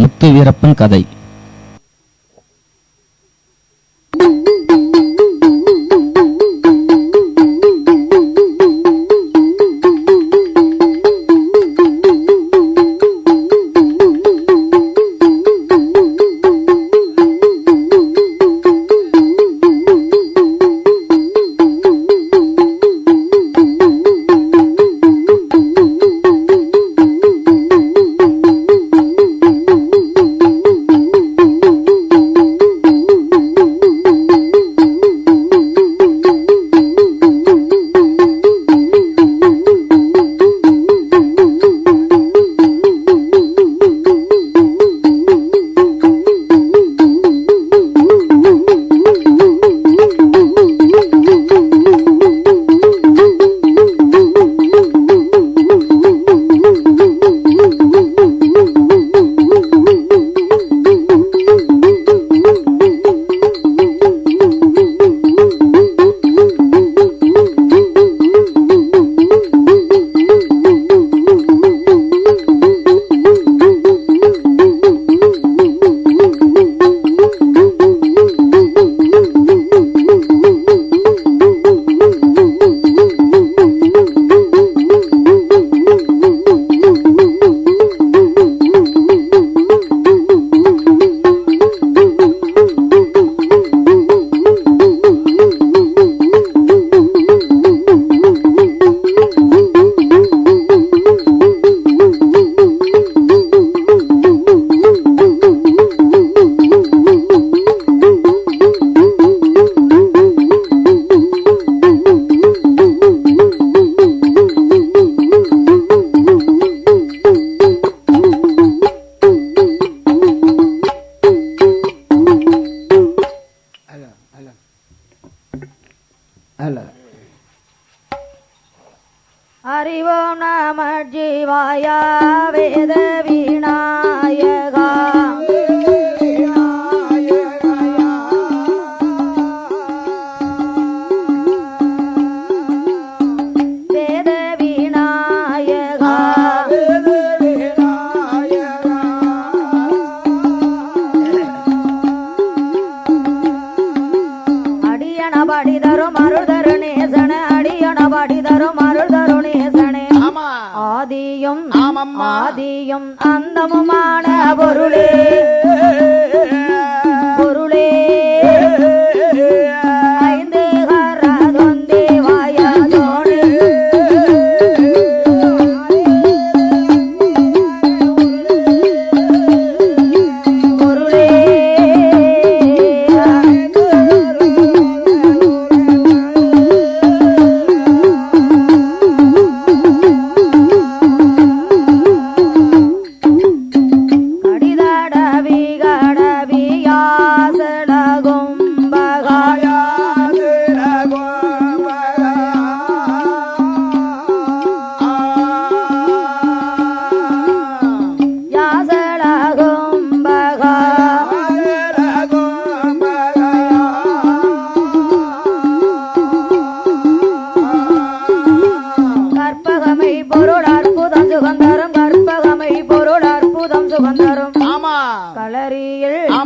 முத்து வீரப்பன் கதை.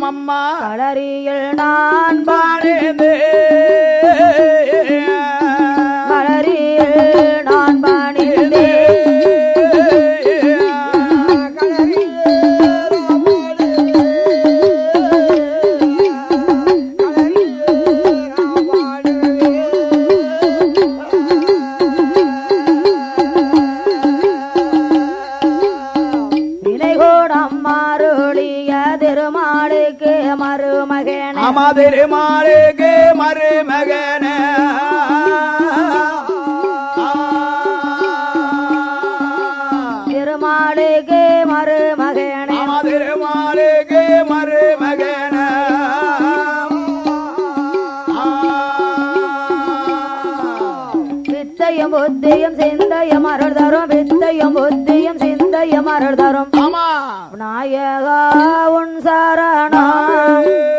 மம்மா அலறியில் நான் பாடுவேன். வித்தையும் புத்தியும் சிந்தையும் அருள் தரும் வித்தையும் புத்தியும் சிந்தையும் அருள் தரும் நாயகா உன் சரணம்.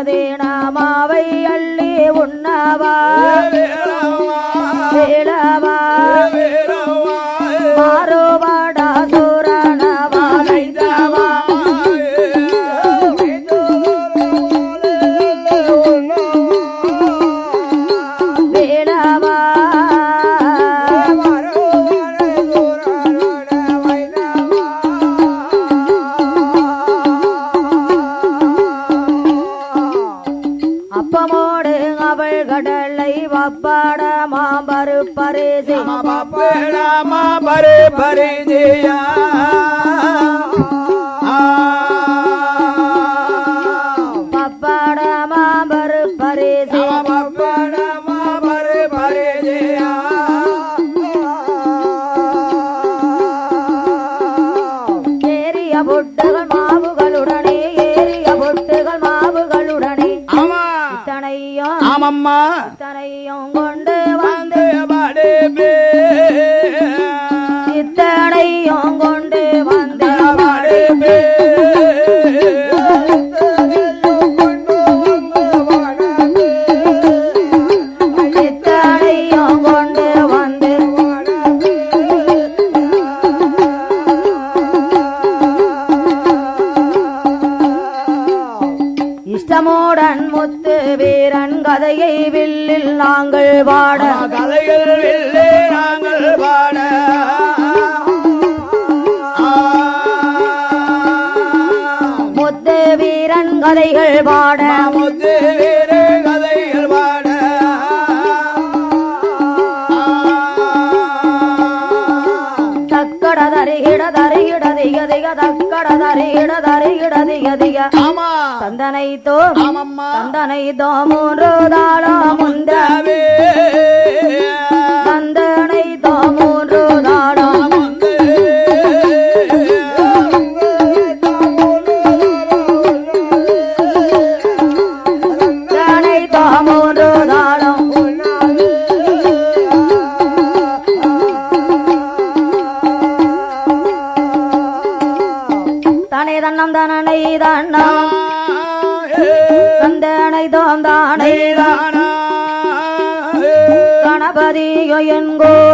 அதே நாமாவை அள்ளி உண்ணாவா? ભરી દિયા வடதாரி இடதாரி இடதி அதிக. தந்தனை தோம் தந்தனை தோமூன்று தாளம் முந்தவே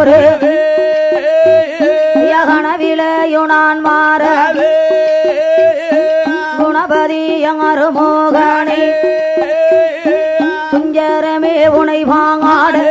ஒரு விளையுணான் மாற குணபதி அருமோகனே துஞ்சரமே உனை வாங்காடு.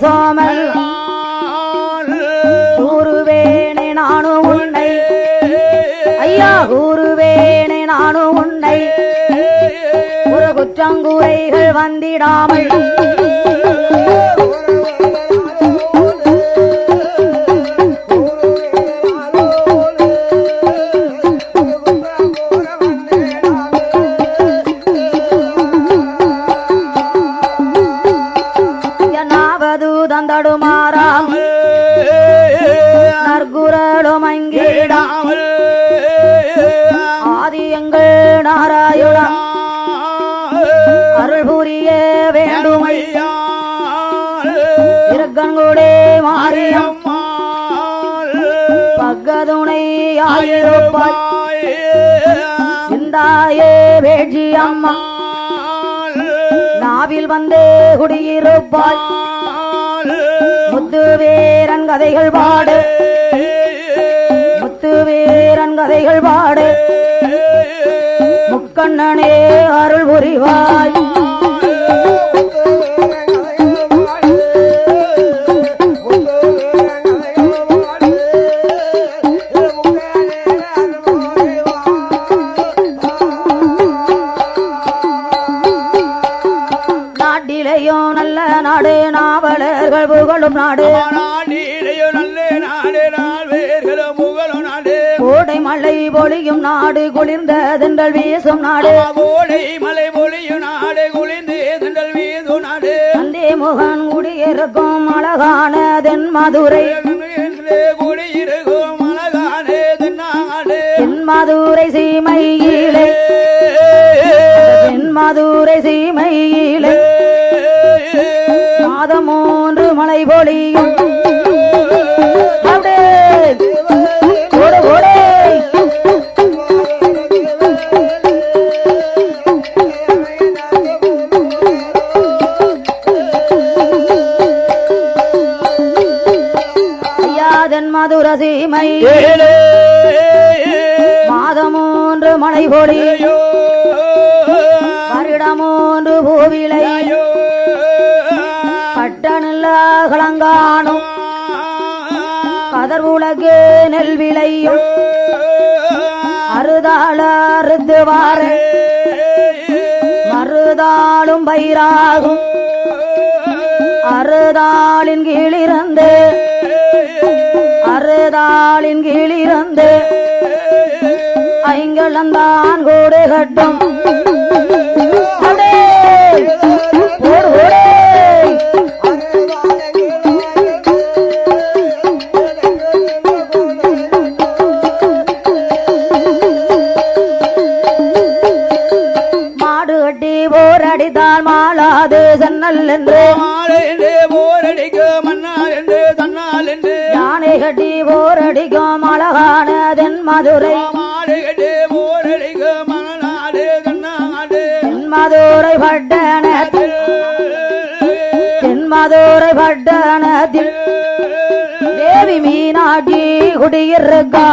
சோமல். கூறுவேனே நானும் உன்னை. ஐயா கூறுவேனே நானும் உன்னை. ஒரு குற்றங்குறைகள் வந்திடாமல். ஆயிருப்பாய் அம்மா நாவில் வந்தே குடியிருப்பாய் முத்து வீரன் கதைகள் பாடு. முத்து வீரன் கதைகள் பாடு. முக்கண்ணனே அருள் புரிவாய். புகழும் நாடு. கோடை மழை பொழியும் நாடு குளிர்ந்த தென்றல் வீசும் நாடு. கோடை மலை பொழியும் நாடு குளிர்ந்து திண்டல் வீது நாடு. அந்தே முகன் குடியிருக்கும் அழகான தென் மதுரை. குடியிருக்கும் அழகானே தென் மதுரை சீமையிலே பொழியும் தென் மதுர சீமை. மாதம் மூன்று மழை பொழி காணும். கதர் உலகு நெல் விளையும் அறுதாள அறுத்து மறுதாளும் பயிராகும். அறுதாளின் கீழிருந்து அறுதாளின் கீழிருந்து ஐங்களந்தான் கூடு கட்டும். அடே! மாளாது சென்னல் என்று யானை கட்டி போரடிக்கும் அழகான தென் மதுரை. தென் மதுரை பட்டணத்தில் தென் மதுரை பட்டணத்தில் தேவி மீனாட்சி குடியிருக்கா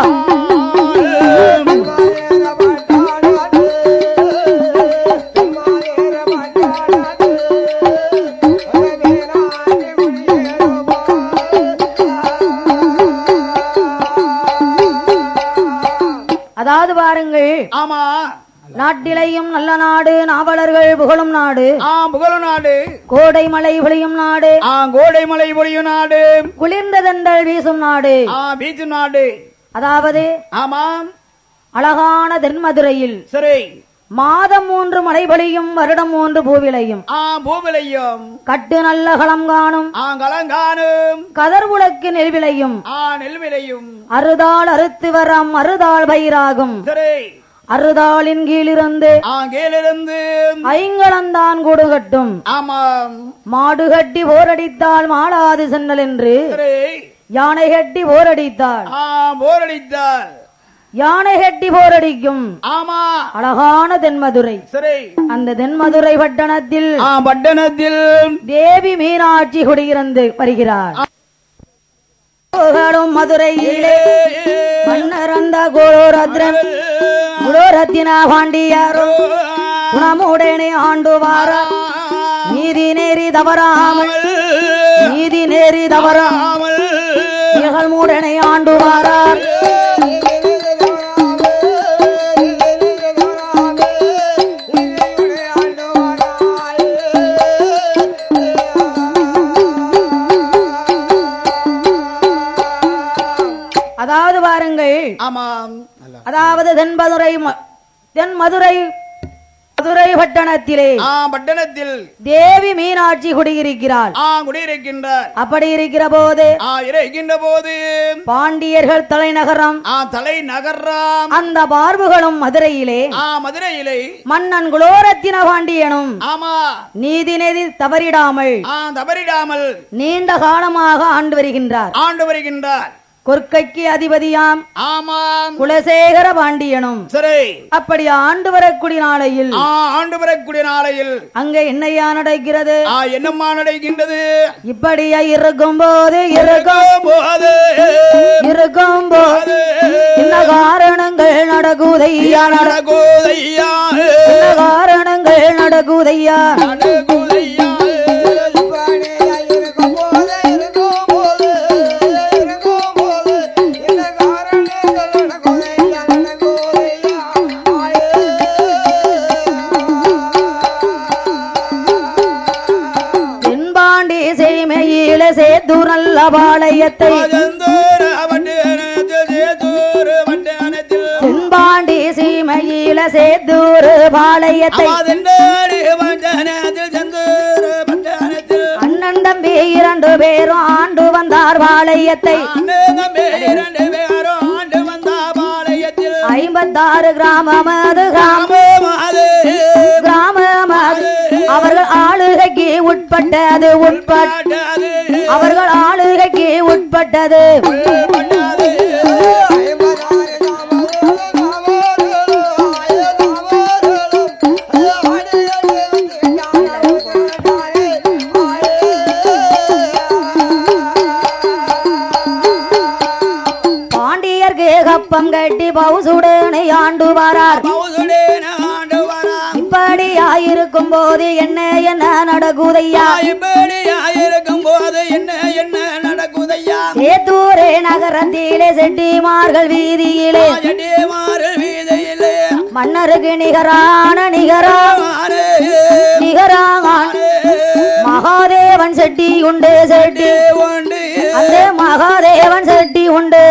நாட்டிலையும் நல்ல நாடு நாவலர்கள் புகழும் நாடு. ஆ புகழ நாடு. கோடை மழை பொழியும் நாடு. ஆ கோடை மலை பொழியும் நாடு. குளிர்ந்த தென்றல் வீசும் நாடு. ஆ பீச்சு நாடு. அதாவது ஆமாம். அழகான தென்மதுரையில் சரி. மாதம் மூன்று மழை பொழியும் வருடம் மூன்று பூவிளையும் ஆ பூவிலையும் கட்டு நல்ல களம் காணும். ஆ கலங்கானும் கதர் உலக்கு ஆ நெல்விலையும் அறுதாள் அறுத்து வரம் அறுதாள் பயிராகும். சரி. அறுதாளின் கீழிருந்து கீழிருந்து ஐங்களந்தான் கூடு கட்டும் ஆமாம். மாடு கட்டி போரடித்தால் மாளாது சென்னல் என்று யானை கட்டி போரடித்தாள். ஆ போரடித்தார் யானை கட்டி போரடிக்கும். ஆமா. அழகான தென்மதுரை. அந்த தென்மதுரை பட்டணத்தில் பட்டணத்தில் தேவி மீனாட்சி குடியிருந்து வருகிறார் மதுரையிலே மன்னரந்த குலோரத்ரன். குலோரத்தின பாண்டியாரோ? குணமுடனே ஆண்டுவார? நீதி நேரி தவறாமல் நீதி நேரி தவறாமல் நிகழ்முடனே ஆண்டு வாரார் அதாவது பாருங்கள் ஆமாம். அதாவது தென்மதுரை ம- தென்மதுரை மதுரை பட்டணத்திலே ஆ பட்டணத்தில் தேவி மீனாட்சி குடியிருக்கிறாள். ஆ குடியிருக்கின்றார். அப்படி இருக்கிற போது இருக்கின்ற போது பாண்டியர்கள் தலைநகரம் ஆ தலை நகர்றாம் அந்த பார்வுகளும் மதுரையிலே ஆ மதுரையிலே. மன்னன் குலோரத்தின பாண்டியனும் ஆமா. நீதி நெறி தவறிடாமல் ஆ தவறிடாமல் நீண்ட காலமாக ஆண்டு வருகின்றார். ஆண்டு வருகின்றார். கொற்கைக்கு அதிபதியாம் ஆமாம். குலசேகர பாண்டியனும். சரி. அப்படி ஆண்டு வரக்கூடிய நாளையில் ஆ, ஆண்டு வரக்கூடிய நாளையில். அங்க என்னையா நடக்கிறது? ஆ என்னம்மா நடக்கின்றது? இப்படியா இருக்கும் போது இருக்கும் போது இருக்கும் போது என்ன காரணங்கள் நடக்குதையா? நடக்குதையா காரணங்கள் நடக்குதையா? நடக்குதையா? நல்ல பாளையத்தை தென்பாண்டி சீமையில சேத்தூரு பாளையத்தை அண்ணன் தம்பி இரண்டு பேரும் ஆண்டு வந்தார் பாளையத்தை அண்ணன் தம்பி இரண்டு பேரும் ஆண்டு வந்த பாளையத்தில் ஐம்பத்தாறு கிராமம் அது கிராமம். உட்பட்டது உட்பட்ட அவர்கள் ஆளுகைக்கு உட்பட்டது. பண்ணாது பாண்டியர்க்கு கப்பம் கட்டி பவுசுடனை ஆண்டு வரார். வரான் இப்படியாயிருக்கும் போது என்ன என்ன நடக்குதையா? இப்படியாயிருக்கும் போது என்ன என்ன நடக்குதையா? சேத்தூரே நகரத்திலே செட்டிமார்கள் வீதியிலே. மாறு வீதையிலே. மன்னருக்கு நிகரான நிகரா மாறு. நிகராக மகாதேவன் செட்டி உண்டு செட்டி. உண்டு. அந்த மகாதேவன் செட்டி உண்டு.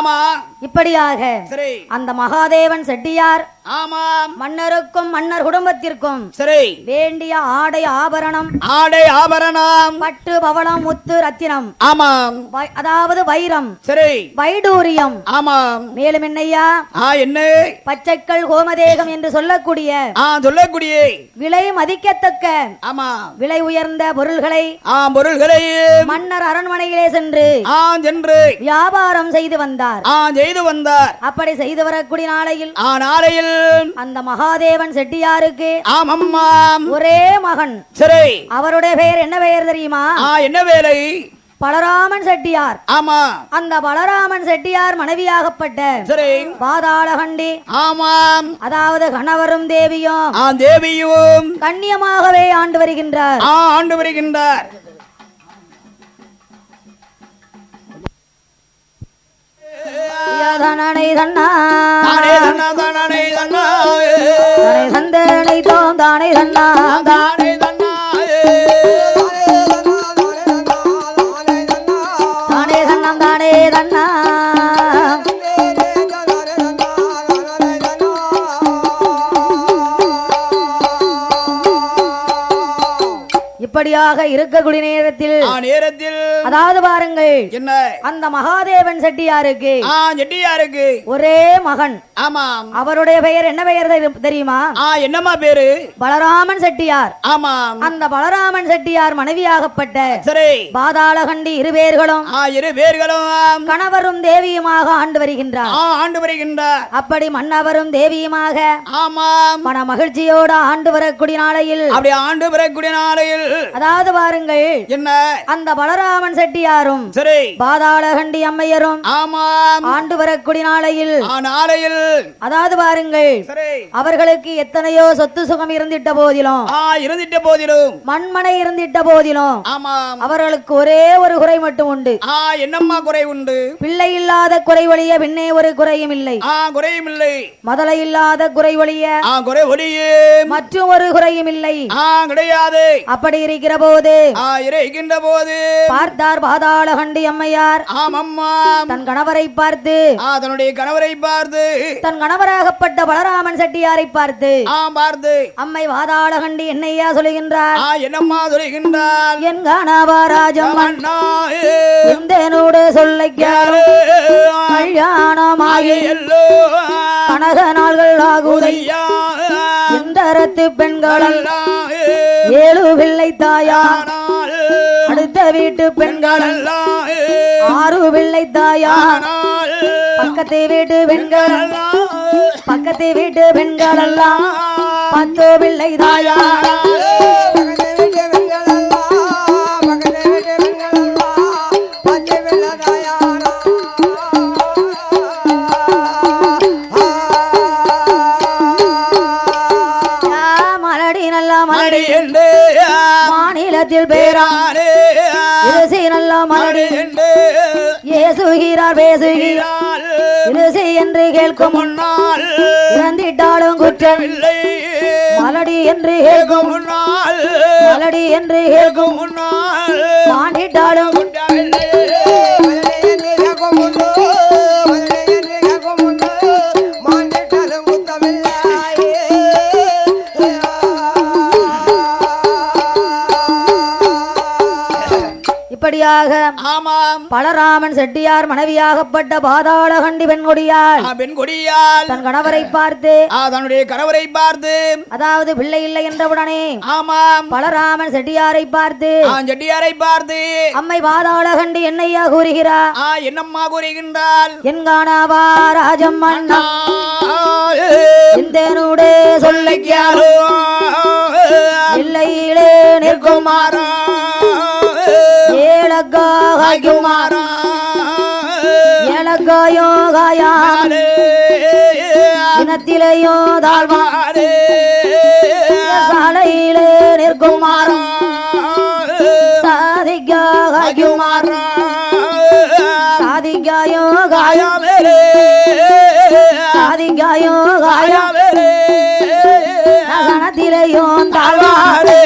பாருங்கள் ஆமா இப்படியாக அந்த மகாதேவன் செட்டியார் ஆமாம். மன்னருக்கும் மன்னர் குடும்பத்திற்கும் சரி. வேண்டிய ஆடை ஆபரணம் ஆடை ஆபரணம். பட்டு பவளம் முத்து ரத்தினம். ஆமாம். அதாவது வைரம் சரி. வைடூரியம். ஆமாம். மேலும் என்னையா? ஆ என்ன? பச்சைக்கல் கோமதேகம் என்று சொல்லக்கூடிய ஆ சொல்லக்கூடிய. விலை மதிக்கத்தக்க ஆமா விலை உயர்ந்த பொருள்களை ஆ பொருள்களை மன்னர் அரண்மனையிலே சென்று ஆ சென்று வியாபாரம் செய்து வந்தார். ஆ செய்து வந்தார். அப்படி செய்து வரக்கூடிய நாளையில் ஆ நாளையில் அந்த மகாதேவன் செட்டியாருக்கு ஆமம்மாம் ஒரே மகன். சரி. அவருடைய பெயர் என்ன பெயர் தெரியுமா? ஆ என்ன வேலை? பலராமன் செட்டியார். ஆமா. அந்த பலராமன் செட்டியார் மனைவியாகப்பட்ட சரி. பாதாளகண்டி. ஆமாம் அதாவது கணவரும் தேவியும் ஆ தேவியும் கண்ணியமாகவே ஆண்டு வருகின்றார். ஆ ஆண்டு வருகின்றார். தனனை தன்னா. தானே தன்னா தானே தன்னா தனை தந்தனை தன்னா தானே தன்னா. தானே இப்படியாக இருக்கக்கூடிய நேரத்தில் நேரத்தில் அதாவது பாருங்கள் என்ன? அந்த மகாதேவன் செட்டியாருக்கு செட்டியாருக்கு. ஒரே மகன். ஆமாம். அவருடைய பெயர் என்ன பெயர் தெரி- தெரியுமா? ஆ என்னம்மா பேரு? பலராமன் செட்டியார். ஆமாம். அந்த பலராமன் செட்டியார் மனைவியாகப்பட்ட சரி. பாதாளகண்டி இருவேர்களும் ஆ இரு பேர்களும். கணவரும் தேவியுமாக ஆண்டு வருகின்றார். ஆ ஆண்டு வருகின்றார். அப்படி மன்னவரும் தேவியுமாக ஆமாம். மன மகிழ்ச்சியோடு ஆண்டு வரக்கூடிய நாளையில் அப்படி ஆண்டு வரக்கூடிய நாளையில் அதாவது பாருங்கள். என்ன? அந்த பலராமன் செட்டியாரும் சரி. பாதாளகண்டி அம்மையரும் ஆமாம். ஆண்டு வரக்கூடிய நாளையில். நாளையில். அதாவது பாருங்கள். அவர்களுக்கு எத்தனையோ சொத்து சுகம் இருந்திட்ட போதிலும் இருந்திட்ட போதிலும். மண்மனை இருந்திட்ட போதிலும் ஆமாம். அவர்களுக்கு ஒரே ஒரு குறை மட்டும் உண்டு. ஆ என்னம்மா குறை உண்டு? பிள்ளை இல்லாத குறை ஒழிய பின்னே ஒரு குறையும் இல்லை. குறையும் இல்லை. முதலை இல்லாத குறை ஒழிய ஆ குறை ஒளியே மற்றும் ஒரு குறையும் இல்லை. கிடையாது. அப்படி இருக்கிற இருக்கிற போது ஆ இருக்கின்ற போது பார்த்தார் பாதாள கண்டி அம்மையார். ஆமம்மா. தன் கணவரை பார்த்து ஆ தன்னுடைய கணவரை பார்த்து தன் கணவராகப்பட்ட பலராமன் செட்டியாரை பார்த்து ஆ பார்த்து அம்மை பாதாள கண்டி என்னையா சொல்லுகின்றார்? ஆ என்னம்மா சொல்கின்றால் என் கணவா ராஜம்மன் அண்ணா எந்தனோடு சொல்லைக்காரோ கல்யாணமாகி கனக நாள்கள் ஆகுதை. எந்தரத்து பெண்கள் ஏழு பிள்ளை தாயா. அடுத்த வீட்டு பெண்கள். ஆறு பிள்ளை தாயா. பக்கத்து வீட்டு பெண்கள். பக்கத்து வீட்டு பெண்கள் எல்லாம் பத்து பிள்ளை தாயா. மாநிலத்தில் பேரா இலசி நல்ல மலடி ஏசுகிறார் பேசுகிறார். இலசி என்று கேட்கும் முன்னால் இறந்திட்டாலும் குற்றம் இல்லை. மலடி என்று கேட்கும் முன்னால் மலடி என்று கேட்கும் முன்னால் மாண்டிட்டாலும் இப்படியாக ஆமாம். பலராமன் செட்டியார் மனைவியாகப்பட்ட பாதாள கண்டி பெண்கொடியாள் ஆ, பெண் கொடியால் தன் கணவரை பார்த்து ஆ, தன்னுடைய கணவரை பார்த்து. அதாவது பிள்ளை இல்லை என்றவுடனே ஆமாம். பலராமன் செட்டியாரை பார்த்து செட்டியாரை பார்த்து. அம்மை பாதாள கண்டி என்னையா கூறுகிறார் ஆ என்னம்மா கூறுகின்றால் என் காணாவா ராஜம்மன்? இந்தனூடே சொல்லைக்காரோ இல்லையிலே நிற்குமாறா. ஏழக்காயும் ஏழக்காயோ காயா இனத்திலேயோ தாழ்வா சாலையிலே நிற்குமாறா சாதிக்காயும் சாதிக்காயோ காயா சாதிக்காயோ காயா கணத்திலேயோ தாழ்வாரே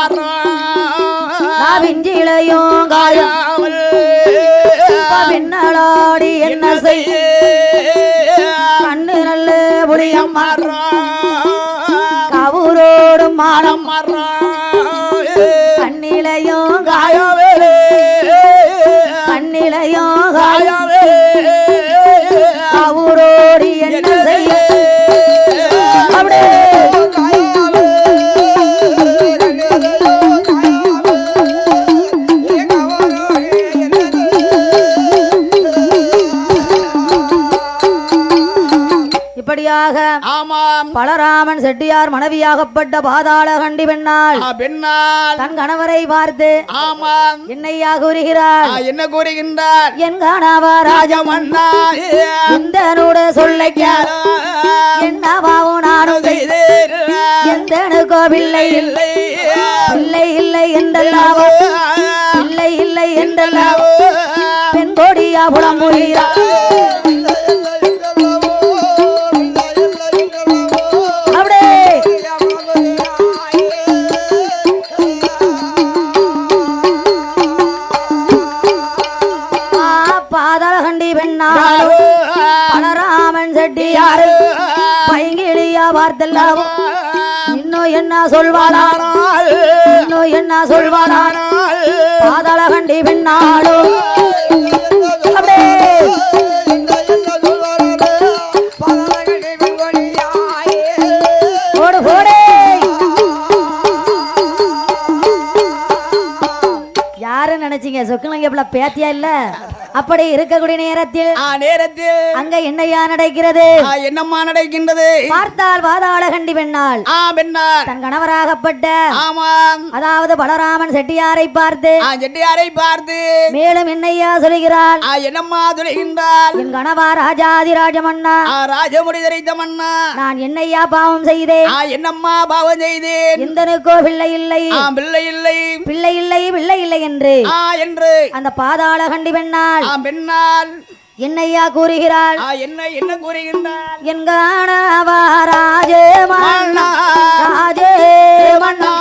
மாடம் நாவிஞ்சிலையும் காயம். பின்னலாடி என்ன செய்ய கண்ணு நல்ல புளியம்மா கவுரோடும் மாடம் கண்ணிலையும் செட்டியார் மனைவியாகப்பட்ட பாதாள கண்டி பெண்ணாள். ஆ, பெண்ணால் தன் கணவரை பார்த்து ஆமாம். என்னையா கூறுகிறார் என்ன கூறுகின்றார்? என் கணவா ராஜம் மன்னா இந்த நூட சொல்லைக்க என்னவாவும் நானும் எந்தனுக்கோ பிள்ளை இல்லை. இல்லை இல்லை என்றல்லாவோ? இல்லை இல்லை என்றல்லாவோ? பெண் கொடியா புலம்புகிறா ஆ, பாதாள கண்டி பெண்ணாள் பலராமன் செட்டியாரு பைங்கிழியா பார்த்தல்லாவோ இன்னும் என்ன சொல்வாளா இன்னும் என்ன சொல்வாளா பாதாள கண்டி சொக்கலங்க இப்பல பேத்தியா இல்ல? அப்படி இருக்கக்கூடிய நேரத்தில் நேரத்தில் அங்க என்னையா நடக்கிறது? என்னம்மா நடக்கின்றது? பார்த்தால் வாதாள கண்டி பெண்ணாள். ஆ பெண்ணார் தன் கணவராகப்பட்ட ஆமாம். அதாவது பலராமன் செட்டியாரை பார்த்து செட்டியாரை பார்த்து மேலும் என்னையா சொல்கிறாள்? ஆ என்னம்மா துளைகின்றாள் என் கணவா ராஜாதிராஜ மன்னா ஆ ராஜமுடி தரித்த மன்னா. நான் என்னையா பாவம் செய்தேன்? ஆ என்னம்மா பாவம் செய்தேன்? எந்தனுக்கோ பிள்ளை இல்லை. ஆ பிள்ளை இல்லை. இல்லை இல்லை என்று. ஆ என்று. அந்த பாதாள கண்டி பெண்ணாள். ஆ பெண்ணால் என்னையா கூறுகிறாள்? ஆ என்ன என்ன கூறுகின்றாள்? என் கணவா ராஜே மன்னா. ராஜே மன்னா.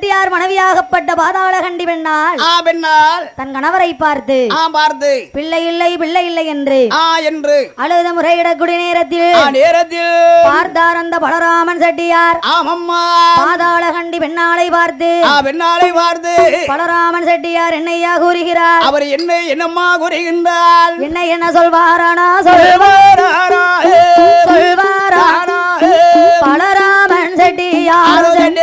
செட்டியார் மனைவியாகப்பட்ட பாதாளகண்டி பெண்ணாள். ஆ பெண்ணால் தன் கணவரை பார்த்து ஆ பார்த்து. பிள்ளை இல்லை பிள்ளை இல்லை என்று ஆ என்று. அழுத முறையிடக்கூடிய நேரத்தில் நேரத்தில். பார்த்தார் அந்த பலராமன் செட்டியார். ஆமம்மா பாதாளகண்டி பெண்ணாளை பார்த்து ஆ பெண்ணாலை பார்த்து. பலராமன் செட்டியார் என்னையா கூறுகிறார்? அவர் என்ன என்னம்மா கூறுகின்றால் என்ன என்ன சொல்வாரானா? சொல்வார் சொல்வாரா பலராமன் செட்டியார் அந்த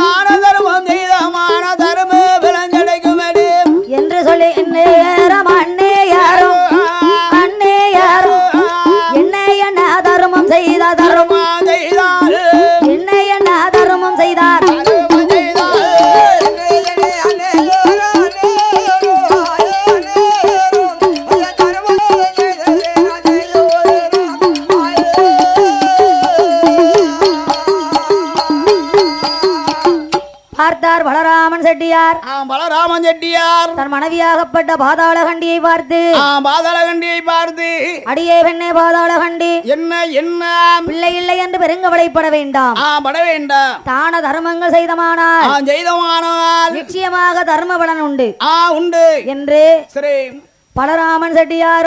செட்டியார். தன் மனைவியாகப்பட்ட பாதாள கண்டியை பார்த்து ஆ பாதாளகண்டியை பார்த்து அடியே பெண்ணே பாதாள கண்டி என்ன என்ன? பிள்ளை இல்லை என்று பெருங்கவலைப்பட வேண்டாம். ஆ பட வேண்டாம். தான தர்மங்கள் செய்தமானால் செய்தமானால். நிச்சயமாக தர்ம பலன் உண்டு. ஆ உண்டு. என்று பலராமன் செட்டியார்